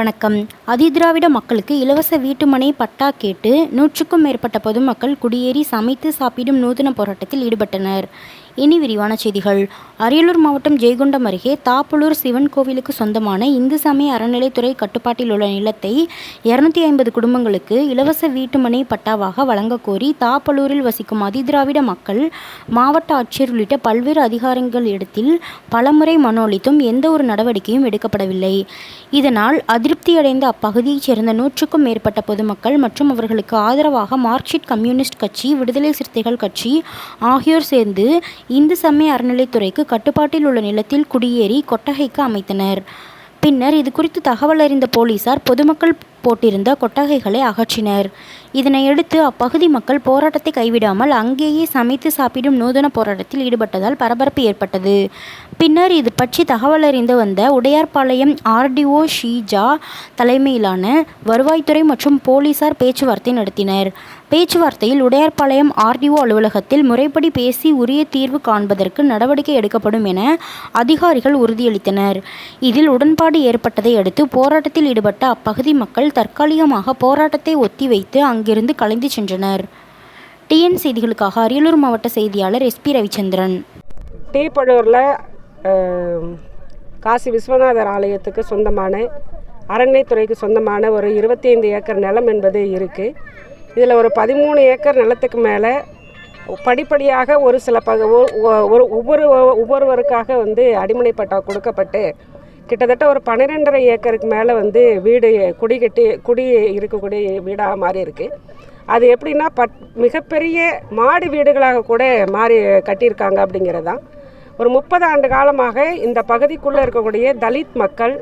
வணக்கம். அதிதிராவிட மக்களுக்கு இலவச வீட்டுமனை பட்டா கேட்டு நூற்றுக்கும் மேற்பட்ட பொதுமக்கள் குடியேறி சமைத்து சாப்பிடும் நூதன போராட்டத்தில் ஈடுபட்டனர். இனி விரிவான செய்திகள். அரியலூர் மாவட்டம் ஜெயகுண்டம் அருகே தாப்புலூர் சிவன் கோவிலுக்கு சொந்தமான இந்து சமய அறநிலைத்துறை கட்டுப்பாட்டில் உள்ள நிலத்தை இருநூத்தி ஐம்பது குடும்பங்களுக்கு இலவச வீட்டுமனை பட்டாவாக வழங்கக்கோரி தாப்பலூரில் வசிக்கும் அதிதிராவிட மக்கள் மாவட்ட ஆட்சியர் உள்ளிட்ட பல்வேறு அதிகாரங்கள் இடத்தில் பலமுறை மனு அளித்தும் எந்த ஒரு நடவடிக்கையும் எடுக்கப்படவில்லை. இதனால் அதிருப்தியடைந்த அப்பகுதியைச் சேர்ந்த நூற்றுக்கும் மேற்பட்ட பொதுமக்கள் மற்றும் அவர்களுக்கு ஆதரவாக மார்க்சிஸ்ட் கம்யூனிஸ்ட் கட்சி விடுதலை சிறுத்தைகள் கட்சி ஆகியோர் சேர்ந்து இந்து சமய அறநிலைத்துறைக்கு கட்டுப்பாட்டில் உள்ள நிலத்தில் குடியேறி கொட்டகைக்கு அமைத்தனர். பின்னர் இது குறித்து தகவல் அறிந்த போலீசார் பொதுமக்கள் போட்டிருந்த கொட்டகைகளை அகற்றினர். இதனையடுத்து அப்பகுதி மக்கள் போராட்டத்தை கைவிடாமல் அங்கேயே சமைத்து சாப்பிடும் நூதன போராட்டத்தில் ஈடுபட்டதால் பரபரப்பு ஏற்பட்டது. பின்னர் இது பற்றி தகவல் அறிந்து வந்த உடையார்பாளையம் ஆர்டிஓ ஷீஜா தலைமையிலான வருவாய்த்துறை மற்றும் போலீசார் பேச்சுவார்த்தை நடத்தினர். பேச்சுவார்த்தையில் உடையார்பாளையம் ஆர்டிஓ அலுவலகத்தில் முறைப்படி பேசி உரிய தீர்வு காண்பதற்கு நடவடிக்கை எடுக்கப்படும் என அதிகாரிகள் உறுதியளித்தனர். இதில் உடன்பாடு ஏற்பட்டதை அடுத்து போராட்டத்தில் ஈடுபட்ட அப்பகுதி மக்கள் தற்காலிகமாக போராட்டத்தை ஒத்திவைத்து அங்கிருந்து கலைந்து சென்றனர். டிஎன் செய்திகளுக்காக அரியலூர் மாவட்ட செய்தியாளர் எஸ்பி ரவிச்சந்திரன். டீப்பழூரில் காசி விஸ்வநாதர் ஆலயத்துக்கு சொந்தமான அறநிலைத்துறைக்கு சொந்தமான ஒரு இருபத்தி ஐந்து ஏக்கர் நிலம் என்பது இருக்குது இதில் ஒரு பதிமூணு ஏக்கர் நிலத்துக்கு மேலே படிப்படியாக ஒரு சில பக ஒ- ஒரு ஒவ்வொரு ஒவ்வொருவருக்காக வந்து அடிமனை பட்டா கொடுக்கப்பட்டு கிட்டத்தட்ட ஒரு பன்னிரெண்டரை ஏக்கருக்கு மேலே வந்து வீடு குடி கட்டி குடி இருக்கக்கூடிய வீடாக மாறி இருக்குது அது எப்படின்னா பட் மிகப்பெரிய மாடி வீடுகளாக கூட மாறி கட்டியிருக்காங்க அப்படிங்கிறது. தான் ஒரு முப்பது ஆண்டு காலமாக இந்த பகுதிக்குள்ளே இருக்கக்கூடிய தலித் மக்கள்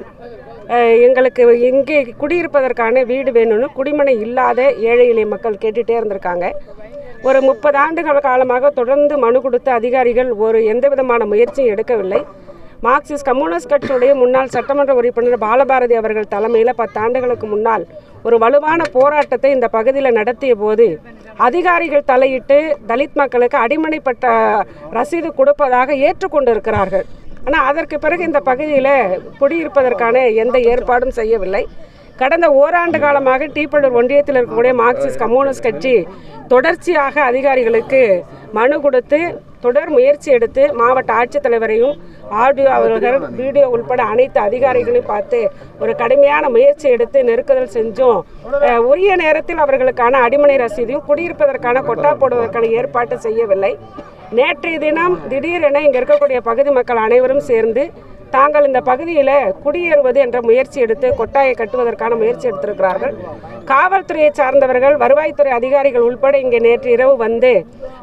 எங்களுக்கு இங்கே குடியிருப்பதற்கான வீடு வேணும்னு குடிமனை இல்லாத ஏழை எளிய மக்கள் கேட்டுகிட்டே இருந்திருக்காங்க. ஒரு முப்பது ஆண்டுகள் காலமாக தொடர்ந்து மனு கொடுத்த அதிகாரிகள் ஒரு எந்த விதமான முயற்சியும் எடுக்கவில்லை. மார்க்சிஸ்ட் கம்யூனிஸ்ட் கட்சியுடைய முன்னாள் சட்டமன்ற உறுப்பினர் பாலபாரதி அவர்கள் தலைமையில் பத்தாண்டுகளுக்கு முன்னால் ஒரு வலுவான போராட்டத்தை இந்த பகுதியில் நடத்திய போது அதிகாரிகள் தலையிட்டு தலித் மக்களுக்கு அடிமனைப்பட்ட ரசீது கொடுப்பதாக ஏற்றுக்கொண்டிருக்கிறார்கள். ஆனால் அதற்கு பிறகு இந்த பகுதியில் குடியிருப்பதற்கான எந்த ஏற்பாடும் செய்யவில்லை. கடந்த ஓராண்டு காலமாக டீப்பள்ளூர் ஒன்றியத்தில் இருக்கக்கூடிய மார்க்சிஸ்ட் கம்யூனிஸ்ட் கட்சி தொடர்ச்சியாக அதிகாரிகளுக்கு மனு கொடுத்து தொடர் முயற்சி எடுத்து மாவட்ட ஆட்சித்தலைவரையும் ஆடியோ அவர்கள் வீடியோ உள்பட அனைத்து அதிகாரிகளையும் பார்த்து ஒரு கடுமையான முயற்சி எடுத்து நெருக்குதல் செஞ்சும். உரிய நேரத்தில் அவர்களுக்கான அடிமனை ரசீதையும் குடியிருப்பதற்கான கொட்டா போடுவதற்கான ஏற்பாட்டு செய்யவில்லை. நேற்றைய தினம் திடீரென இங்கே இருக்கக்கூடிய பகுதி மக்கள் அனைவரும் சேர்ந்து தாங்கள் இந்த பகுதியில் குடியேறுவது என்ற முயற்சி எடுத்து கொட்டாயை கட்டுவதற்கான முயற்சி எடுத்திருக்கிறார்கள். காவல்துறையை சார்ந்தவர்கள் வருவாய்த்துறை அதிகாரிகள் உள்பட இங்கே நேற்று இரவு வந்து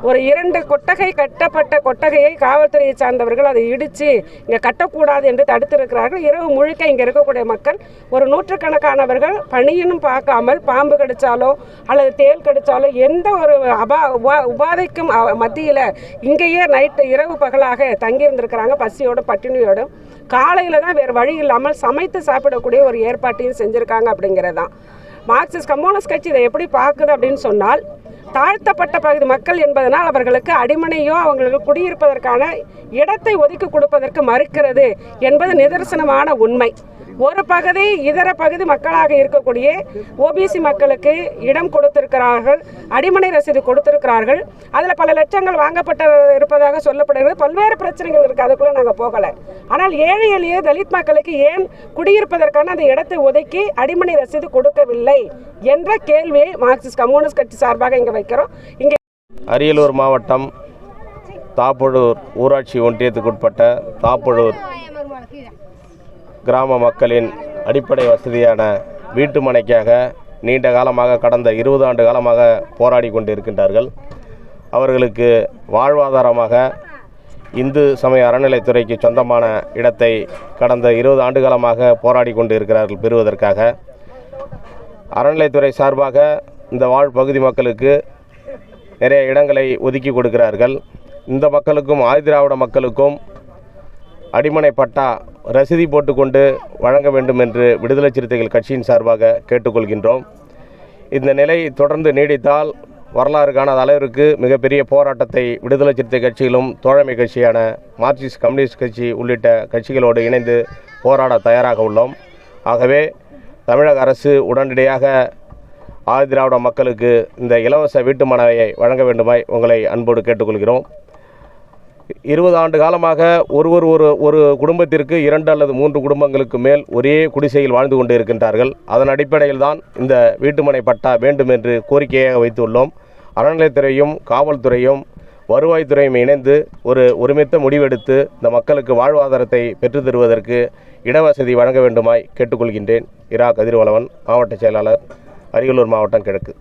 ஒரு இரண்டு கொட்டகை கட்டப்பட்ட கொட்டகையை காவல்துறையை சார்ந்தவர்கள் அதை இடித்து இங்கே கட்டக்கூடாது என்று தடுத்திருக்கிறார்கள். இரவு முழுக்க இங்கே இருக்கக்கூடிய மக்கள் ஒரு நூற்றுக்கணக்கானவர்கள் பணியினும் பார்க்காமல் பாம்பு கடித்தாலோ அல்லது தேல் கடித்தாலோ எந்த ஒரு அபா உபா உபாதைக்கும் மத்தியில் இங்கேயே நைட்டு இரவு பகலாக தங்கியிருந்திருக்கிறாங்க. பசியோடும் பட்டினியோடும். காலையில் தான் வேறு வழி இல்லாமல் சமைத்து சாப்பிடக்கூடிய ஒரு ஏற்பாட்டையும் செஞ்சுருக்காங்க அப்படிங்கிறது தான் மார்க்சிஸ்ட் கம்யூனிஸ்ட் கட்சி இதை எப்படி பார்க்குது அப்படின்னு சொன்னால் தாழ்த்தப்பட்ட பகுதி மக்கள் என்பதனால் அவர்களுக்கு அடிமனையோ அவங்களுக்கு குடியிருப்பதற்கான இடத்தை ஒதுக்கி கொடுப்பதற்கு மறுக்கிறது என்பது நிதர்சனமான உண்மை. ஒரு பகுதி இதர பகுதி மக்களாக இருக்கக்கூடிய ஓபிசி மக்களுக்கு இடம் கொடுத்திருக்கிறார்கள் அடிமனை ரசீது கொடுத்திருக்கிறார்கள். அதில் பல லட்சங்கள் வாங்கப்பட்ட இருப்பதாக சொல்லப்படுகிறது. பல்வேறு பிரச்சனைகள் இருக்குது அதுக்குள்ளே நாங்கள் போகலை. ஆனால் ஏழை எளிய தலித் மக்களுக்கு ஏன் குடியிருப்பதற்கான அந்த இடத்தை ஒதுக்கி அடிமனை ரசீது கொடுக்கவில்லை என்ற கேள்வியை மார்க்சிஸ்ட் கம்யூனிஸ்ட் கட்சி சார்பாக இங்கே வைக்கிறோம். இங்கே அரியலூர் மாவட்டம் தாப்பழூர் ஊராட்சி ஒன்றியத்துக்குட்பட்ட தாப்பழூர் கிராம மக்களின் அடிப்படை வசதியான வீட்டு மனைக்காக நீண்ட காலமாக கடந்த இருபது ஆண்டு காலமாக போராடி கொண்டிருக்கின்றார்கள். அவர்களுக்கு வாழ்வாதாரமாக இந்து சமய அறநிலைத்துறைக்கு சொந்தமான இடத்தை கடந்த இருபது ஆண்டு காலமாக போராடி கொண்டு இருக்கிறார்கள் பெறுவதற்காக. அறநிலைத்துறை சார்பாக இந்த வாழ் பகுதி மக்களுக்கு நிறைய இடங்களை ஒதுக்கி கொடுக்கிறார்கள். இந்த மக்களுக்கும் ஆதிதிராவிட மக்களுக்கும் அடிமனை பட்டா ரசீதி போட்டுக்கொண்டு வழங்க வேண்டும் என்று விடுதலை சிறுத்தைகள் கட்சியின் சார்பாக கேட்டுக்கொள்கின்றோம். இந்த நிலை தொடர்ந்து நீடித்தால் வரலாறு காணாத அளவிற்கு மிகப்பெரிய போராட்டத்தை விடுதலை சிறுத்தை கட்சிகளும் தோழமை கட்சியான மார்க்சிஸ்ட் கம்யூனிஸ்ட் கட்சி உள்ளிட்ட கட்சிகளோடு இணைந்து போராட தயாராக உள்ளோம். ஆகவே தமிழக அரசு உடனடியாக ஆதிதிராவிட மக்களுக்கு இந்த இலவச வீட்டு மனையை வழங்க வேண்டுமாய் உங்களை அன்போடு கேட்டுக்கொள்கிறோம். இருபது ஆண்டு காலமாக ஒருவர் ஒரு ஒரு குடும்பத்திற்கு இரண்டு அல்லது மூன்று குடும்பங்களுக்கு மேல் ஒரே குடிசையில் வாழ்ந்து கொண்டு இருக்கின்றார்கள். அதன் அடிப்படையில் தான் இந்த வீட்டுமனை பட்டா வேண்டும் என்று கோரிக்கையாக வைத்துள்ளோம். அறநிலையத்துறையும் காவல்துறையும் வருவாய்த்துறையும் இணைந்து ஒரு ஒருமித்த முடிவெடுத்து இந்த மக்களுக்கு வாழ்வாதாரத்தை பெற்றுத் தருவதற்கு இடவசதி வழங்க வேண்டுமாய் கேட்டுக்கொள்கின்றேன். இரா கதிர்வளவன் மாவட்ட செயலாளர் அரியலூர் மாவட்டம் கிழக்கு.